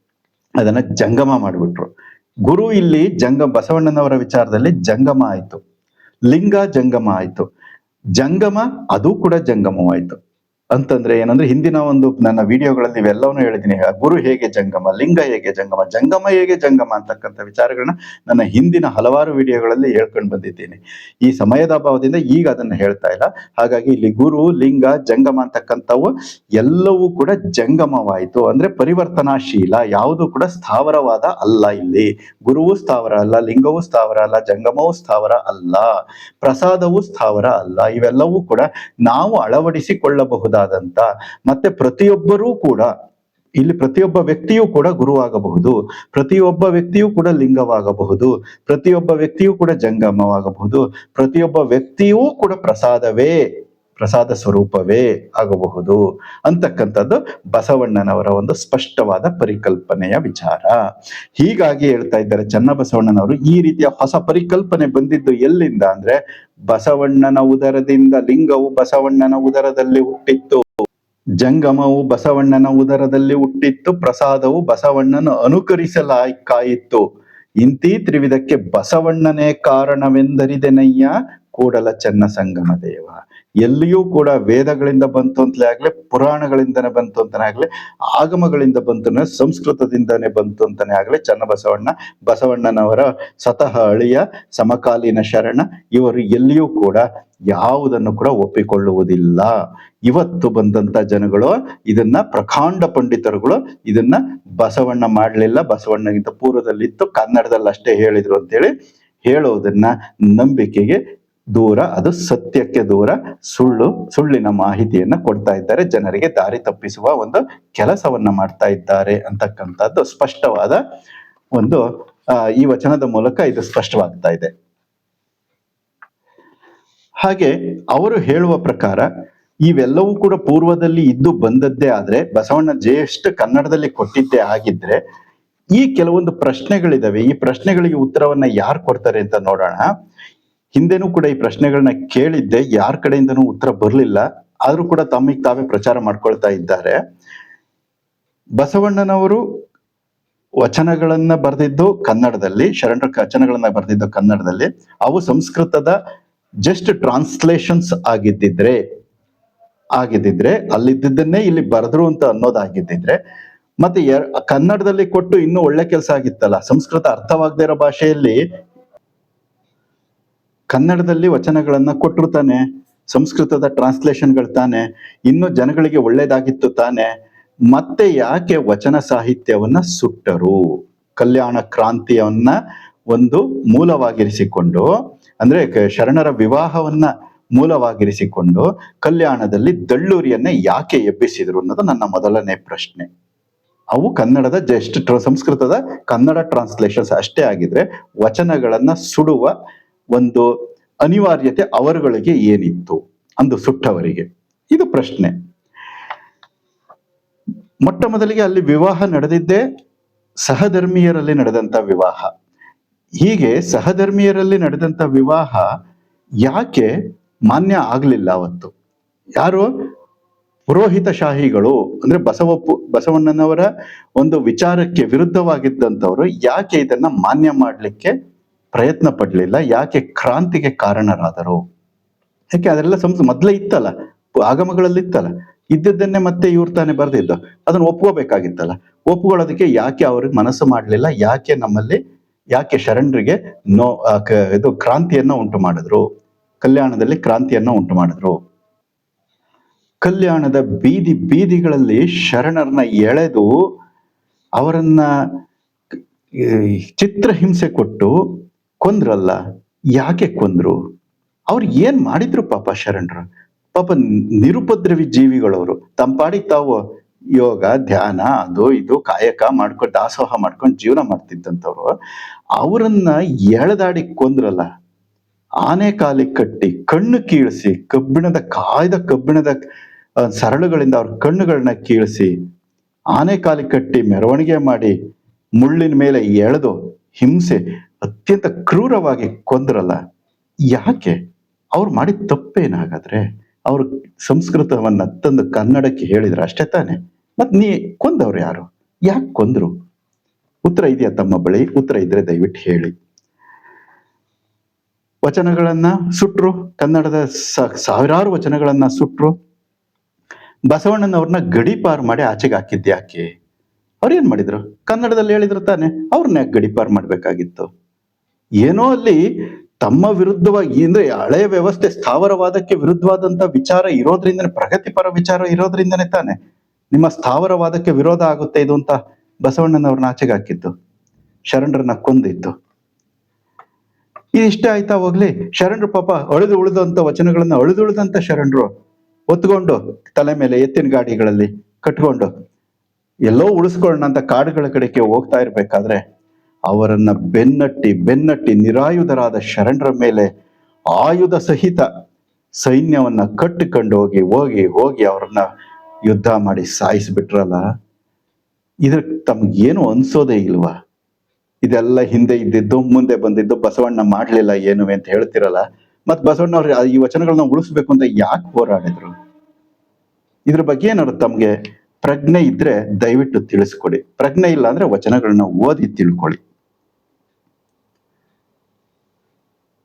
ಅದನ್ನ ಜಂಗಮ ಮಾಡಿಬಿಟ್ರು. ಗುರು ಇಲ್ಲಿ ಜಂಗ, ಬಸವಣ್ಣನವರ ವಿಚಾರದಲ್ಲಿ ಜಂಗಮ ಆಯಿತು. ಲಿಂಗ ಜಂಗಮ ಆಯಿತು. ಜಂಗಮ, ಅದು ಕೂಡ ಜಂಗಮವಾಯ್ತು. ಅಂತಂದ್ರೆ ಏನಂದ್ರೆ ಹಿಂದಿನ ಒಂದು ನನ್ನ ವಿಡಿಯೋಗಳಲ್ಲಿ ಇವೆಲ್ಲವನ್ನೂ ಹೇಳಿದ್ದೀನಿ. ಗುರು ಹೇಗೆ ಜಂಗಮ, ಲಿಂಗ ಹೇಗೆ ಜಂಗಮ ಜಂಗಮ ಹೇಗೆ ಜಂಗಮ ಅಂತಕ್ಕಂಥ ವಿಚಾರಗಳನ್ನ ನನ್ನ ಹಿಂದಿನ ಹಲವಾರು ವಿಡಿಯೋಗಳಲ್ಲಿ ಹೇಳ್ಕೊಂಡು ಬಂದಿದ್ದೀನಿ. ಈ ಸಮಯದ ಅಭಾವದಿಂದ ಈಗ ಅದನ್ನ ಹೇಳ್ತಾ ಇಲ್ಲ. ಹಾಗಾಗಿ ಇಲ್ಲಿ ಗುರು, ಲಿಂಗ, ಜಂಗಮ ಅಂತಕ್ಕಂಥವು ಎಲ್ಲವೂ ಕೂಡ ಜಂಗಮವಾಯಿತು. ಅಂದ್ರೆ ಪರಿವರ್ತನಾಶೀಲ, ಯಾವುದು ಕೂಡ ಸ್ಥಾವರವಾದ ಅಲ್ಲ ಇಲ್ಲಿ. ಗುರುವು ಸ್ಥಾವರ ಅಲ್ಲ, ಲಿಂಗವೂ ಸ್ಥಾವರ ಅಲ್ಲ, ಜಂಗಮವೂ ಸ್ಥಾವರ ಅಲ್ಲ, ಪ್ರಸಾದವೂ ಸ್ಥಾವರ ಅಲ್ಲ. ಇವೆಲ್ಲವೂ ಕೂಡ ನಾವು ಅಳವಡಿಸಿಕೊಳ್ಳಬಹುದಾದಂತ ಮತ್ತೆ ಪ್ರತಿಯೊಬ್ಬರೂ ಕೂಡ, ಇಲ್ಲಿ ಪ್ರತಿಯೊಬ್ಬ ವ್ಯಕ್ತಿಯೂ ಕೂಡ ಗುರುವಾಗಬಹುದು, ಪ್ರತಿಯೊಬ್ಬ ವ್ಯಕ್ತಿಯೂ ಕೂಡ ಲಿಂಗವಾಗಬಹುದು, ಪ್ರತಿಯೊಬ್ಬ ವ್ಯಕ್ತಿಯೂ ಕೂಡ ಜಂಗಮವಾಗಬಹುದು, ಪ್ರತಿಯೊಬ್ಬ ವ್ಯಕ್ತಿಯೂ ಕೂಡ ಪ್ರಸಾದವೇ, ಪ್ರಸಾದ ಸ್ವರೂಪವೇ ಆಗಬಹುದು ಅಂತಕ್ಕಂಥದ್ದು ಬಸವಣ್ಣನವರ ಒಂದು ಸ್ಪಷ್ಟವಾದ ಪರಿಕಲ್ಪನೆಯ ವಿಚಾರ. ಹೀಗಾಗಿ ಹೇಳ್ತಾ ಇದ್ದಾರೆ ಚನ್ನಬಸವಣ್ಣನವರು, ಈ ರೀತಿಯ ಹೊಸ ಪರಿಕಲ್ಪನೆ ಬಂದಿದ್ದು ಎಲ್ಲಿಂದ ಅಂದ್ರೆ ಬಸವಣ್ಣನ ಉದರದಿಂದ ಲಿಂಗವು ಬಸವಣ್ಣನ ಉದರದಲ್ಲಿ ಹುಟ್ಟಿತ್ತು. ಜಂಗಮವು ಬಸವಣ್ಣನ ಉದರದಲ್ಲಿ ಹುಟ್ಟಿತ್ತು. ಪ್ರಸಾದವು ಬಸವಣ್ಣನ ಅನುಕರಿಸಲಾಯ್ಕಾಯಿತ್ತು ಇಂತಿ ತ್ರಿವಿಧಕ್ಕೆ ಬಸವಣ್ಣನೇ ಕಾರಣವೆಂದರಿದೆನಯ್ಯ. ಕೂಡಲ ಚೆನ್ನ ಸಂಗಮ ದೇವ. ಎಲ್ಲಿಯೂ ಕೂಡ ವೇದಗಳಿಂದ ಬಂತು ಅಂತಲೇ ಆಗ್ಲಿ, ಪುರಾಣಗಳಿಂದನೇ ಬಂತು ಅಂತಾನೆ ಆಗ್ಲಿ, ಆಗಮಗಳಿಂದ ಬಂತು ಸಂಸ್ಕೃತದಿಂದನೇ ಬಂತು ಅಂತಾನೆ ಆಗ್ಲಿ, ಚನ್ನಬಸವಣ್ಣ, ಬಸವಣ್ಣನವರ ಸತಃ ಅಳಿಯ, ಸಮಕಾಲೀನ ಶರಣ, ಇವರು ಎಲ್ಲಿಯೂ ಕೂಡ ಯಾವುದನ್ನು ಕೂಡ ಒಪ್ಪಿಕೊಳ್ಳುವುದಿಲ್ಲ. ಇವತ್ತು ಬಂದಂತ ಜನಗಳು, ಇದನ್ನ ಪ್ರಕಾಂಡ ಪಂಡಿತರುಗಳು, ಇದನ್ನ ಬಸವಣ್ಣ ಮಾಡಲಿಲ್ಲ, ಬಸವಣ್ಣಗಿಂತ ಪೂರ್ವದಲ್ಲಿತ್ತು ಕನ್ನಡದಲ್ಲಿ ಅಷ್ಟೇ ಹೇಳಿದ್ರು ಅಂತೇಳಿ ಹೇಳೋದನ್ನ ನಂಬಿಕೆಗೆ ದೂರ, ಅದು ಸತ್ಯಕ್ಕೆ ದೂರ, ಸುಳ್ಳು, ಸುಳ್ಳಿನ ಮಾಹಿತಿಯನ್ನ ಕೊಡ್ತಾ ಇದ್ದಾರೆ. ಜನರಿಗೆ ದಾರಿ ತಪ್ಪಿಸುವ ಒಂದು ಕೆಲಸವನ್ನ ಮಾಡ್ತಾ ಇದ್ದಾರೆ ಅಂತಕ್ಕಂಥದ್ದು ಸ್ಪಷ್ಟವಾದ ಒಂದು ಈ ವಚನದ ಮೂಲಕ ಇದು ಸ್ಪಷ್ಟವಾಗ್ತಾ ಇದೆ. ಹಾಗೆ ಅವರು ಹೇಳುವ ಪ್ರಕಾರ, ಇವೆಲ್ಲವೂ ಕೂಡ ಪೂರ್ವದಲ್ಲಿ ಇದ್ದು ಬಂದದ್ದೇ ಆದ್ರೆ, ಬಸವಣ್ಣ ಜ್ಯೇಷ್ಠ ಕನ್ನಡದಲ್ಲಿ ಕೊಟ್ಟಿದ್ದೇ ಆಗಿದ್ರೆ, ಈ ಕೆಲವೊಂದು ಪ್ರಶ್ನೆಗಳಿದಾವೆ. ಈ ಪ್ರಶ್ನೆಗಳಿಗೆ ಉತ್ತರವನ್ನ ಯಾರು ಕೊಡ್ತಾರೆ ಅಂತ ನೋಡೋಣ. ಹಿಂದೆನೂ ಕೂಡ ಈ ಪ್ರಶ್ನೆಗಳನ್ನ ಕೇಳಿದ್ದೆ, ಯಾರ ಕಡೆಯಿಂದನೂ ಉತ್ತರ ಬರಲಿಲ್ಲ. ಆದ್ರೂ ಕೂಡ ತಮ್ಮಿಗೆ ತಾವೇ ಪ್ರಚಾರ ಮಾಡ್ಕೊಳ್ತಾ ಇದ್ದಾರೆ. ಬಸವಣ್ಣನವರು ವಚನಗಳನ್ನ ಬರೆದಿದ್ದು ಕನ್ನಡದಲ್ಲಿ, ಶರಣರ ವಚನಗಳನ್ನ ಬರೆದಿದ್ದು ಕನ್ನಡದಲ್ಲಿ. ಅವು ಸಂಸ್ಕೃತದ ಜಸ್ಟ್ ಟ್ರಾನ್ಸ್ಲೇಷನ್ಸ್ ಆಗಿದ್ದಿದ್ರೆ ಆಗಿದ್ದಿದ್ರೆ ಅಲ್ಲಿದ್ದನ್ನೇ ಇಲ್ಲಿ ಬರೆದ್ರು ಅಂತ ಅನ್ನೋದಾಗಿದ್ದಿದ್ರೆ, ಮತ್ತೆ ಕನ್ನಡದಲ್ಲಿ ಕೊಟ್ಟು ಇನ್ನೂ ಒಳ್ಳೆ ಕೆಲಸ ಆಗಿತ್ತಲ್ಲ, ಸಂಸ್ಕೃತ ಅರ್ಥವಾಗದೇ ಇರೋ ಭಾಷೆಯಲ್ಲಿ ಕನ್ನಡದಲ್ಲಿ ವಚನಗಳನ್ನ ಕೊಟ್ಟರು ತಾನೆ, ಸಂಸ್ಕೃತದ ಟ್ರಾನ್ಸ್ಲೇಷನ್ಗಳು ತಾನೆ, ಇನ್ನು ಜನಗಳಿಗೆ ಒಳ್ಳೇದಾಗಿತ್ತು ತಾನೆ, ಮತ್ತೆ ಯಾಕೆ ವಚನ ಸಾಹಿತ್ಯವನ್ನ ಸುಟ್ಟರು? ಕಲ್ಯಾಣ ಕ್ರಾಂತಿಯನ್ನ ಒಂದು ಮೂಲವಾಗಿರಿಸಿಕೊಂಡು, ಅಂದ್ರೆ ಶರಣರ ವಿವಾಹವನ್ನ ಮೂಲವಾಗಿರಿಸಿಕೊಂಡು ಕಲ್ಯಾಣದಲ್ಲಿ ದಳ್ಳೂರಿಯನ್ನ ಯಾಕೆ ಎಬ್ಬಿಸಿದ್ರು ಅನ್ನೋದು ನನ್ನ ಮೊದಲನೇ ಪ್ರಶ್ನೆ. ಅವು ಕನ್ನಡದ ಜಸ್ಟ್ ಸಂಸ್ಕೃತದ ಕನ್ನಡ ಟ್ರಾನ್ಸ್ಲೇಷನ್ಸ್ ಅಷ್ಟೇ ಆಗಿದ್ರೆ ವಚನಗಳನ್ನ ಸುಡುವ ಒಂದು ಅನಿವಾರ್ಯತೆ ಅವರುಗಳಿಗೆ ಏನಿತ್ತು? ಅಂದು ಸುಟ್ಟವರಿಗೆ. ಇದು ಪ್ರಶ್ನೆ. ಮೊಟ್ಟ ಮೊದಲಿಗೆ ಅಲ್ಲಿ ವಿವಾಹ ನಡೆದಿದ್ದೇ ಸಹಧರ್ಮೀಯರಲ್ಲಿ ನಡೆದಂತ ವಿವಾಹ. ಹೀಗೆ ಸಹಧರ್ಮೀಯರಲ್ಲಿ ನಡೆದಂತ ವಿವಾಹ ಯಾಕೆ ಮಾನ್ಯ ಆಗ್ಲಿಲ್ಲ ಅವತ್ತು? ಯಾರು? ಪುರೋಹಿತ ಶಾಹಿಗಳು ಅಂದ್ರೆ ಬಸವಪ್ಪು ಬಸವಣ್ಣನವರ ಒಂದು ವಿಚಾರಕ್ಕೆ ವಿರುದ್ಧವಾಗಿದ್ದಂಥವ್ರು ಯಾಕೆ ಇದನ್ನ ಮಾನ್ಯ ಮಾಡಲಿಕ್ಕೆ ಪ್ರಯತ್ನ ಪಡಲಿಲ್ಲ, ಯಾಕೆ ಕ್ರಾಂತಿಗೆ ಕಾರಣರಾದರು? ಯಾಕೆ ಅದೆಲ್ಲ ಸಂಸ್ ಮೊದಲೇ ಇತ್ತಲ್ಲ, ಆಗಮಗಳಲ್ಲಿ ಇತ್ತಲ್ಲ, ಇದ್ದದ್ದನ್ನೇ ಮತ್ತೆ ಇವ್ರು ತಾನೇ ಬರ್ದಿದ್ದು, ಅದನ್ನ ಒಪ್ಕೋಬೇಕಾಗಿತ್ತಲ್ಲ, ಒಪ್ಕೊಳ್ಳೋದಕ್ಕೆ ಯಾಕೆ ಅವ್ರಿಗೆ ಮನಸ್ಸು ಮಾಡಲಿಲ್ಲ, ಯಾಕೆ ನಮ್ಮಲ್ಲಿ, ಯಾಕೆ ಶರಣರಿಗೆ ನೋ ಇದು ಕ್ರಾಂತಿಯನ್ನ ಉಂಟು ಮಾಡಿದ್ರು? ಕಲ್ಯಾಣದಲ್ಲಿ ಕ್ರಾಂತಿಯನ್ನ ಉಂಟು ಮಾಡಿದ್ರು. ಕಲ್ಯಾಣದ ಬೀದಿ ಬೀದಿಗಳಲ್ಲಿ ಶರಣರನ್ನ ಎಳೆದು ಅವರನ್ನ ಚಿತ್ರಹಿಂಸೆ ಕೊಟ್ಟು ಕೊಂದ್ರಲ್ಲ, ಯಾಕೆ ಕೊಂದ್ರು? ಅವ್ರು ಏನ್ ಮಾಡಿದ್ರು ಪಾಪ ಶರಣರು? ಪಾಪ ನಿರುಪದ್ರವಿ ಜೀವಿಗಳವರು. ತಂಪಾಡಿ ತಾವು ಯೋಗ, ಧ್ಯಾನ, ಅದು ಇದು, ಕಾಯಕ ಮಾಡ್ಕೊಂಡು, ದಾಸೋಹ ಮಾಡ್ಕೊಂಡು ಜೀವನ ಮಾಡ್ತಿದ್ದಂಥವ್ರು, ಅವರನ್ನ ಎಳೆದಾಡಿ ಕೊಂದ್ರಲ್ಲ, ಆನೆ ಕಾಲಿ ಕಟ್ಟಿ, ಕಣ್ಣು ಕೀಳಿಸಿ, ಕಬ್ಬಿಣದ ಕಾಯ್ದ ಕಬ್ಬಿಣದ ಸರಳುಗಳಿಂದ ಅವ್ರ ಕಣ್ಣುಗಳನ್ನ ಕೀಳಿಸಿ, ಆನೆ ಕಾಲಿ ಕಟ್ಟಿ ಮೆರವಣಿಗೆ ಮಾಡಿ, ಮುಳ್ಳಿನ ಮೇಲೆ ಎಳೆದು, ಹಿಂಸೆ ಅತ್ಯಂತ ಕ್ರೂರವಾಗಿ ಕೊಂದ್ರಲ್ಲ, ಯಾಕೆ? ಅವ್ರು ಮಾಡಿದ ತಪ್ಪೇನಾಗಾದ್ರೆ? ಅವರು ಸಂಸ್ಕೃತವನ್ನ ತಂದು ಕನ್ನಡಕ್ಕೆ ಹೇಳಿದ್ರು ಅಷ್ಟೇ ತಾನೆ. ಮತ್ ನೀ ಕೊಂದವ್ರು ಯಾರು? ಯಾಕೆ ಕೊಂದ್ರು? ಉತ್ತರ ಇದೆಯಾ ತಮ್ಮ ಬಳಿ? ಉತ್ತರ ಇದ್ರೆ ದಯವಿಟ್ಟು ಹೇಳಿ. ವಚನಗಳನ್ನ ಸುಟ್ರು, ಕನ್ನಡದ ಸಾವಿರಾರು ವಚನಗಳನ್ನ ಸುಟ್ರು. ಬಸವಣ್ಣನವ್ರನ್ನ ಗಡಿಪಾರು ಮಾಡಿ ಆಚೆಗೆ ಹಾಕಿದ್ಯಾಕೆ ಅವ್ರು ಏನ್ ಮಾಡಿದ್ರು? ಕನ್ನಡದಲ್ಲಿ ಹೇಳಿದ್ರು ತಾನೆ. ಅವ್ರನ್ನ ಯಾಕೆ ಗಡಿಪಾರು ಮಾಡ್ಬೇಕಾಗಿತ್ತು? ಏನೋ ಅಲ್ಲಿ ತಮ್ಮ ವಿರುದ್ಧವಾಗಿ, ಅಂದ್ರೆ ಹಳೆಯ ವ್ಯವಸ್ಥೆ ಸ್ಥಾವರವಾದಕ್ಕೆ ವಿರುದ್ಧವಾದಂತ ವಿಚಾರ ಇರೋದ್ರಿಂದನೇ, ಪ್ರಗತಿಪರ ವಿಚಾರ ಇರೋದ್ರಿಂದನೇ ತಾನೆ ನಿಮ್ಮ ಸ್ಥಾವರವಾದಕ್ಕೆ ವಿರೋಧ ಆಗುತ್ತೆ ಇದು ಅಂತ ಬಸವಣ್ಣನವ್ರನ್ನ ಆಚೆಗೆ ಹಾಕಿದ್ದು, ಶರಣರನ್ನ ಕೊಂದಿದ್ದು. ಇಷ್ಟೇ ಆಯ್ತಾ ಹೋಗ್ಲಿ, ಶರಣರು ಪಾಪ ಅಳಿದು ಉಳಿದಂತ ವಚನಗಳನ್ನ, ಅಳಿದು ಉಳಿದಂತ ಶರಣರು ಒತ್ಕೊಂಡು ತಲೆ ಮೇಲೆ ಎತ್ತಿನ ಗಾಡಿಗಳಲ್ಲಿ ಕಟ್ಕೊಂಡು ಎಲ್ಲೋ ಉಳಿಸ್ಕೊಳ್ಳೋಣ ಅಂತ ಕಾಡುಗಳ ಕಡೆಗೆ ಹೋಗ್ತಾ ಇರ್ಬೇಕಾದ್ರೆ ಅವರನ್ನ ಬೆನ್ನಟ್ಟಿ ಬೆನ್ನಟ್ಟಿ ನಿರಾಯುಧರಾದ ಶರಣರ ಮೇಲೆ ಆಯುಧ ಸಹಿತ ಸೈನ್ಯವನ್ನ ಕಟ್ಟಿಕೊಂಡು ಹೋಗಿ ಹೋಗಿ ಹೋಗಿ ಅವರನ್ನ ಯುದ್ಧ ಮಾಡಿ ಸಾಯಿಸಿಬಿಟ್ರಲ್ಲ? ಇದ್ರ ತಮ್ಗೇನು ಅನ್ಸೋದೇ ಇಲ್ವಾ? ಇದೆಲ್ಲ ಹಿಂದೆ ಇದ್ದಿದ್ದು, ಮುಂದೆ ಬಂದಿದ್ದು ಬಸವಣ್ಣ ಮಾಡಲಿಲ್ಲ ಏನು ಅಂತ ಹೇಳ್ತಿರಲ್ಲ? ಮತ್ ಬಸವಣ್ಣ ಅವ್ರ ಈ ವಚನಗಳನ್ನ ಉಳಿಸ್ಬೇಕು ಅಂತ ಯಾಕೆ ಹೋರಾಡಿದ್ರು? ಇದ್ರ ಬಗ್ಗೆ ಏನಾದ್ರು ತಮ್ಗೆ ಪ್ರಜ್ಞೆ ಇದ್ರೆ ದಯವಿಟ್ಟು ತಿಳಿಸ್ಕೊಡಿ. ಪ್ರಜ್ಞೆ ಇಲ್ಲ ಅಂದ್ರೆ ವಚನಗಳನ್ನ ಓದಿ ತಿಳ್ಕೊಳ್ಳಿ.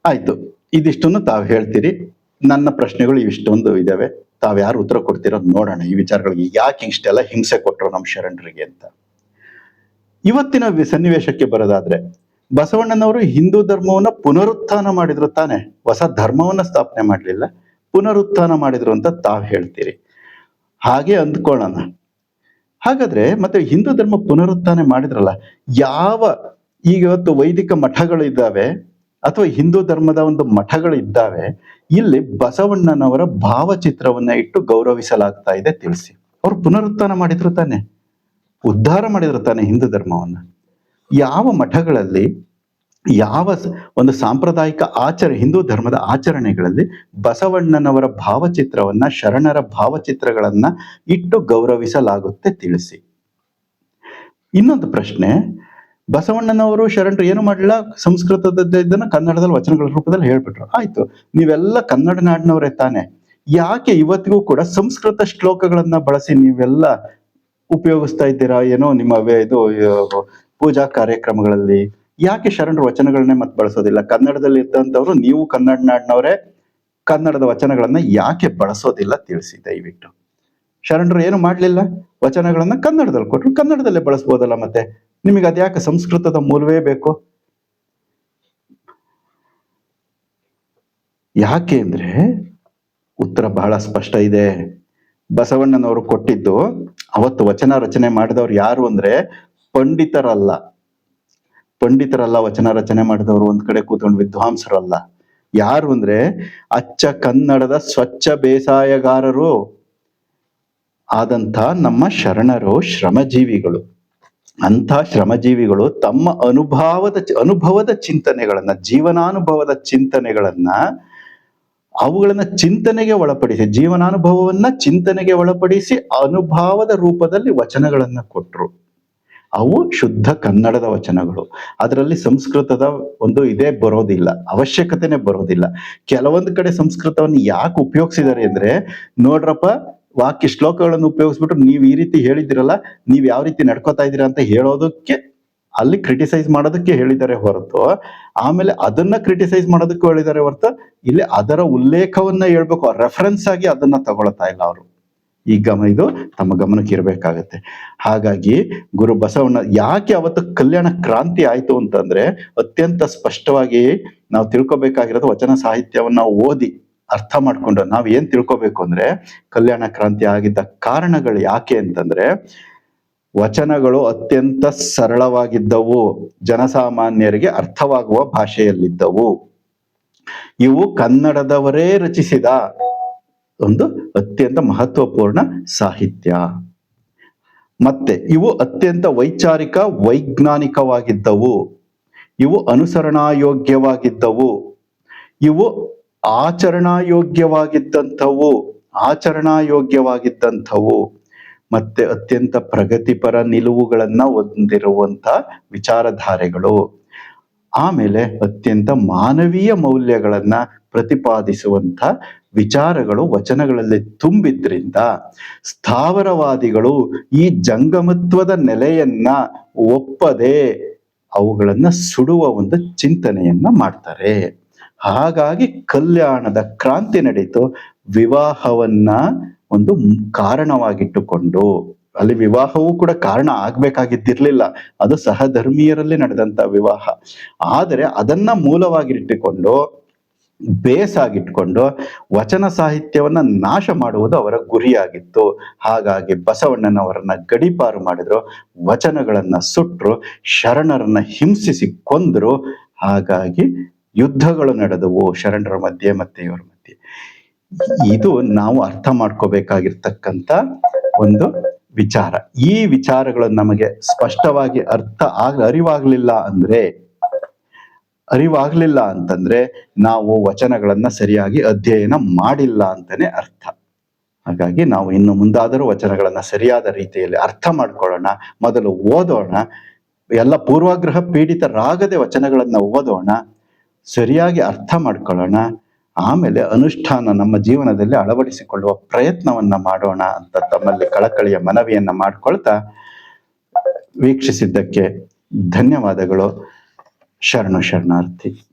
ಆಯ್ತು. ಇದಿಷ್ಟನ್ನು ತಾವು ಹೇಳ್ತೀರಿ. ನನ್ನ ಪ್ರಶ್ನೆಗಳು ಇವಿಷ್ಟೊಂದು ಇದಾವೆ. ತಾವು ಯಾರು ಉತ್ತರ ಕೊಡ್ತೀರೋ ನೋಡೋಣ. ಈ ವಿಚಾರಗಳಿಗೆ ಯಾಕೆ ಇಷ್ಟೆಲ್ಲ ಹಿಂಸೆ ಕೊಟ್ಟರು ನಮ್ಮ ಶರಣರಿಗೆ ಅಂತ. ಇವತ್ತಿನ ಸನ್ನಿವೇಶಕ್ಕೆ ಬರೋದಾದ್ರೆ, ಬಸವಣ್ಣನವರು ಹಿಂದೂ ಧರ್ಮವನ್ನ ಪುನರುತ್ಥಾನ ಮಾಡಿದ್ರು ತಾನೆ. ಹೊಸ ಧರ್ಮವನ್ನ ಸ್ಥಾಪನೆ ಮಾಡಲಿಲ್ಲ. ಪುನರುತ್ಥಾನ ಮಾಡಿದ್ರು ಅಂತ ತಾವು ಹೇಳ್ತೀರಿ. ಹಾಗೆ ಅಂದ್ಕೊಳ್ಳೋಣ. ಹಾಗಾದ್ರೆ ಮತ್ತೆ ಹಿಂದೂ ಧರ್ಮ ಪುನರುತ್ಥಾನ ಮಾಡಿದ್ರಲ್ಲ, ಯಾವ ಈಗ ಇವತ್ತು ವೈದಿಕ ಮಠಗಳು ಇದ್ದಾವೆ ಅಥವಾ ಹಿಂದೂ ಧರ್ಮದ ಒಂದು ಮಠಗಳು ಇದ್ದಾವೆ ಇಲ್ಲಿ ಬಸವಣ್ಣನವರ ಭಾವಚಿತ್ರವನ್ನ ಇಟ್ಟು ಗೌರವಿಸಲಾಗ್ತಾ ಇದೆ ತಿಳಿಸಿ. ಅವ್ರು ಪುನರುತ್ಥಾನ ಮಾಡಿದ್ರು ತಾನೆ. ಉದ್ಧಾರ ಮಾಡಿದ್ರು ತಾನೆ ಹಿಂದೂ ಧರ್ಮವನ್ನ. ಯಾವ ಮಠಗಳಲ್ಲಿ, ಯಾವ ಒಂದು ಸಾಂಪ್ರದಾಯಿಕ ಆಚರ, ಹಿಂದೂ ಧರ್ಮದ ಆಚರಣೆಗಳಲ್ಲಿ ಬಸವಣ್ಣನವರ ಭಾವಚಿತ್ರವನ್ನ, ಶರಣರ ಭಾವಚಿತ್ರಗಳನ್ನ ಇಟ್ಟು ಗೌರವಿಸಲಾಗುತ್ತೆ ತಿಳಿಸಿ. ಇನ್ನೊಂದು ಪ್ರಶ್ನೆ ಬಸವಣ್ಣನವರು ಶರಣರು ಏನು ಮಾಡಲಿಲ್ಲ? ಸಂಸ್ಕೃತದ ಇದನ್ನ ಕನ್ನಡದಲ್ಲಿ ವಚನಗಳ ರೂಪದಲ್ಲಿ ಹೇಳ್ಬಿಟ್ರು. ಆಯ್ತು. ನೀವೆಲ್ಲ ಕನ್ನಡ ನಾಡಿನವರೇ ತಾನೆ. ಯಾಕೆ ಇವತ್ತಿಗೂ ಕೂಡ ಸಂಸ್ಕೃತ ಶ್ಲೋಕಗಳನ್ನ ಬಳಸಿ ನೀವೆಲ್ಲ ಉಪಯೋಗಿಸ್ತಾ ಇದ್ದೀರಾ? ಏನೋ ನಿಮ್ಮ ಇದು, ಪೂಜಾ ಕಾರ್ಯಕ್ರಮಗಳಲ್ಲಿ. ಯಾಕೆ ಶರಣರ ವಚನಗಳನ್ನೇ ಮತ್ತೆ ಬಳಸೋದಿಲ್ಲ? ಕನ್ನಡದಲ್ಲಿ ಇದ್ದಂಥವ್ರು ನೀವು ಕನ್ನಡ ನಾಡಿನವರೇ, ಕನ್ನಡದ ವಚನಗಳನ್ನ ಯಾಕೆ ಬಳಸೋದಿಲ್ಲ ತಿಳಿಸಿ ದಯವಿಟ್ಟು. ಶರಣರು ಏನು ಮಾಡ್ಲಿಲ್ಲ? ವಚನಗಳನ್ನ ಕನ್ನಡದಲ್ಲಿ ಕೊಟ್ರು. ಕನ್ನಡದಲ್ಲೇ ಬಳಸ್ಬೋದಲ್ಲ ಮತ್ತೆ? ನಿಮಗೆ ಅದ್ಯಾಕೆ ಸಂಸ್ಕೃತದ ಮೂಲವೇ ಬೇಕು? ಯಾಕೆ ಅಂದ್ರೆ ಉತ್ತರ ಬಹಳ ಸ್ಪಷ್ಟ ಇದೆ. ಬಸವಣ್ಣನವರು ಕೊಟ್ಟಿದ್ದು ಅವತ್ತು ವಚನ ರಚನೆ ಮಾಡಿದವರು ಯಾರು ಅಂದ್ರೆ ಪಂಡಿತರಲ್ಲ. ಪಂಡಿತರಲ್ಲ, ವಚನ ರಚನೆ ಮಾಡಿದವರು ಒಂದ್ ಕಡೆ ಕೂತ್ಕೊಂಡು ವಿದ್ವಾಂಸರಲ್ಲ. ಯಾರು ಅಂದ್ರೆ ಅಚ್ಚ ಕನ್ನಡದ ಸ್ವಚ್ಛ ಬೇಸಾಯಗಾರರು. ಆದಂತ ನಮ್ಮ ಶರಣರು, ಶ್ರಮಜೀವಿಗಳು. ಅಂಥ ಶ್ರಮಜೀವಿಗಳು ತಮ್ಮ ಅನುಭವದ ಅನುಭವದ ಚಿಂತನೆಗಳನ್ನ, ಜೀವನಾನುಭವದ ಚಿಂತನೆಗಳನ್ನ ಅವುಗಳನ್ನ ಚಿಂತನೆಗೆ ಒಳಪಡಿಸಿ, ಜೀವನಾನುಭವವನ್ನ ಚಿಂತನೆಗೆ ಒಳಪಡಿಸಿ ಅನುಭವದ ರೂಪದಲ್ಲಿ ವಚನಗಳನ್ನ ಕೊಟ್ಟರು ಅವು ಶುದ್ಧ ಕನ್ನಡದ ವಚನಗಳು. ಅದರಲ್ಲಿ ಸಂಸ್ಕೃತದ ಒಂದು ಇದೇ ಬರೋದಿಲ್ಲ, ಅವಶ್ಯಕತೆನೆ ಬರೋದಿಲ್ಲ. ಕೆಲವೊಂದು ಕಡೆ ಸಂಸ್ಕೃತವನ್ನು ಯಾಕೆ ಉಪಯೋಗಿಸಿದ್ದಾರೆ ಅಂದ್ರೆ, ನೋಡ್ರಪ್ಪ ವಾಕ್ಯ ಶ್ಲೋಕಗಳನ್ನು ಉಪಯೋಗಿಸ್ಬಿಟ್ಟು ನೀವು ಈ ರೀತಿ ಹೇಳಿದಿರಲ್ಲ ನೀವು ಯಾವ ರೀತಿ ನಡ್ಕೋತಾ ಇದ್ದೀರಾ ಅಂತ ಹೇಳೋದಕ್ಕೆ, ಅಲ್ಲಿ ಕ್ರಿಟಿಸೈಸ್ ಮಾಡೋದಕ್ಕೆ ಹೇಳಿದ್ದಾರೆ ಹೊರತು, ಆಮೇಲೆ ಅದನ್ನ ಕ್ರಿಟಿಸೈಸ್ ಮಾಡೋದಕ್ಕೂ ಹೇಳಿದ್ದಾರೆ ಹೊರತು, ಇಲ್ಲಿ ಅದರ ಉಲ್ಲೇಖವನ್ನ ಹೇಳ್ಬೇಕು ರೆಫರೆನ್ಸ್ ಆಗಿ ಅದನ್ನ ತಗೊಳ್ತಾ ಇಲ್ಲ ಅವರು. ಈ ಗಮ, ಇದು ತಮ್ಮ ಗಮನಕ್ಕೆ ಇರಬೇಕಾಗತ್ತೆ. ಹಾಗಾಗಿ ಗುರು ಬಸವಣ್ಣ, ಯಾಕೆ ಅವತ್ತು ಕಲ್ಯಾಣ ಕ್ರಾಂತಿ ಆಯ್ತು ಅಂತಂದ್ರೆ, ಅತ್ಯಂತ ಸ್ಪಷ್ಟವಾಗಿ ನಾವು ತಿಳ್ಕೊಬೇಕಾಗಿರೋದು ವಚನ ಸಾಹಿತ್ಯವನ್ನ ಓದಿ. ಅರ್ಥ ಮಾಡ್ಕೊಂಡು ನಾವು ಏನ್ ತಿಳ್ಕೊಬೇಕು ಅಂದ್ರೆ ಕಲ್ಯಾಣ ಕ್ರಾಂತಿ ಆಗಿದ್ದ ಕಾರಣಗಳು ಯಾಕೆ ಅಂತಂದ್ರೆ ವಚನಗಳು ಅತ್ಯಂತ ಸರಳವಾಗಿದ್ದವು, ಜನಸಾಮಾನ್ಯರಿಗೆ ಅರ್ಥವಾಗುವ ಭಾಷೆಯಲ್ಲಿದ್ದವು. ಇವು ಕನ್ನಡದವರೇ ರಚಿಸಿದ ಒಂದು ಅತ್ಯಂತ ಮಹತ್ವಪೂರ್ಣ ಸಾಹಿತ್ಯ. ಮತ್ತೆ ಇವು ಅತ್ಯಂತ ವೈಚಾರಿಕ, ವೈಜ್ಞಾನಿಕವಾಗಿದ್ದವು. ಇವು ಅನುಸರಣಾಯೋಗ್ಯವಾಗಿದ್ದವು ಇವು ಆಚರಣಾಯೋಗ್ಯವಾಗಿದ್ದಂಥವು ಆಚರಣಾಯೋಗ್ಯವಾಗಿದ್ದಂಥವು ಮತ್ತೆ ಅತ್ಯಂತ ಪ್ರಗತಿಪರ ನಿಲುವುಗಳನ್ನು ಹೊಂದಿರುವಂಥ ವಿಚಾರಧಾರೆಗಳು. ಆಮೇಲೆ ಅತ್ಯಂತ ಮಾನವೀಯ ಮೌಲ್ಯಗಳನ್ನು ಪ್ರತಿಪಾದಿಸುವಂತ ವಿಚಾರಗಳು ವಚನಗಳಲ್ಲಿ ತುಂಬಿದ್ರಿಂದ ಸ್ಥಾವರವಾದಿಗಳು ಈ ಜಂಗಮತ್ವದ ನೆಲೆಯನ್ನ ಒಪ್ಪದೆ ಅವುಗಳನ್ನು ಸುಡುವ ಒಂದು ಚಿಂತನೆಯನ್ನ ಮಾಡ್ತಾರೆ. ಹಾಗಾಗಿ ಕಲ್ಯಾಣದ ಕ್ರಾಂತಿ ನಡೀತು. ವಿವಾಹವನ್ನ ಒಂದು ಕಾರಣವಾಗಿಟ್ಟುಕೊಂಡು. ಅಲ್ಲಿ ವಿವಾಹವೂ ಕೂಡ ಕಾರಣ ಆಗ್ಬೇಕಾಗಿದ್ದಿರ್ಲಿಲ್ಲ. ಅದು ಸಹಧರ್ಮೀಯರಲ್ಲಿ ನಡೆದಂತ ವಿವಾಹ. ಆದರೆ ಅದನ್ನ ಮೂಲವಾಗಿಟ್ಟುಕೊಂಡು, ಬೇಸಾಗಿಟ್ಕೊಂಡು, ವಚನ ಸಾಹಿತ್ಯವನ್ನ ನಾಶ ಮಾಡುವುದು ಅವರ ಗುರಿಯಾಗಿತ್ತು. ಹಾಗಾಗಿ ಬಸವಣ್ಣನವರನ್ನ ಗಡಿಪಾರು ಮಾಡಿದ್ರು, ವಚನಗಳನ್ನ ಸುಟ್ರು, ಶರಣರನ್ನ ಹಿಂಸಿಸಿ ಕೊಂದ್ರು. ಹಾಗಾಗಿ ಯುದ್ಧಗಳು ನಡೆದವು ಶರಣರ ಮಧ್ಯೆ ಮತ್ತೆ ಇವರ ಮಧ್ಯೆ. ಇದು ನಾವು ಅರ್ಥ ಮಾಡ್ಕೋಬೇಕಾಗಿರ್ತಕ್ಕಂಥ ಒಂದು ವಿಚಾರ. ಈ ವಿಚಾರಗಳು ನಮಗೆ ಸ್ಪಷ್ಟವಾಗಿ ಅರ್ಥ ಆಗ, ಅರಿವಾಗ್ಲಿಲ್ಲ ಅಂದ್ರೆ, ಅರಿವಾಗ್ಲಿಲ್ಲ ಅಂತಂದ್ರೆ ನಾವು ವಚನಗಳನ್ನ ಸರಿಯಾಗಿ ಅಧ್ಯಯನ ಮಾಡಿಲ್ಲ ಅಂತಾನೆ ಅರ್ಥ. ಹಾಗಾಗಿ ನಾವು ಇನ್ನು ಮುಂದಾದರೂ ವಚನಗಳನ್ನ ಸರಿಯಾದ ರೀತಿಯಲ್ಲಿ ಅರ್ಥ ಮಾಡ್ಕೊಳ್ಳೋಣ, ಮೊದಲು ಓದೋಣ, ಎಲ್ಲ ಪೂರ್ವಾಗ್ರಹ ಪೀಡಿತರಾಗದೆ ವಚನಗಳನ್ನ ಓದೋಣ ಸರಿಯಾಗಿ ಅರ್ಥ ಮಾಡ್ಕೊಳ್ಳೋಣ, ಆಮೇಲೆ ಅನುಷ್ಠಾನ ನಮ್ಮ ಜೀವನದಲ್ಲಿ ಅಳವಡಿಸಿಕೊಳ್ಳುವ ಪ್ರಯತ್ನವನ್ನ ಮಾಡೋಣ ಅಂತ ತಮ್ಮಲ್ಲಿ ಕಳಕಳಿಯ ಮನವಿಯನ್ನ ಮಾಡ್ಕೊಳ್ತಾ ವೀಕ್ಷಿಸಿದ್ದಕ್ಕೆ ಧನ್ಯವಾದಗಳು. ಶರಣು ಶರಣಾರ್ಥಿ.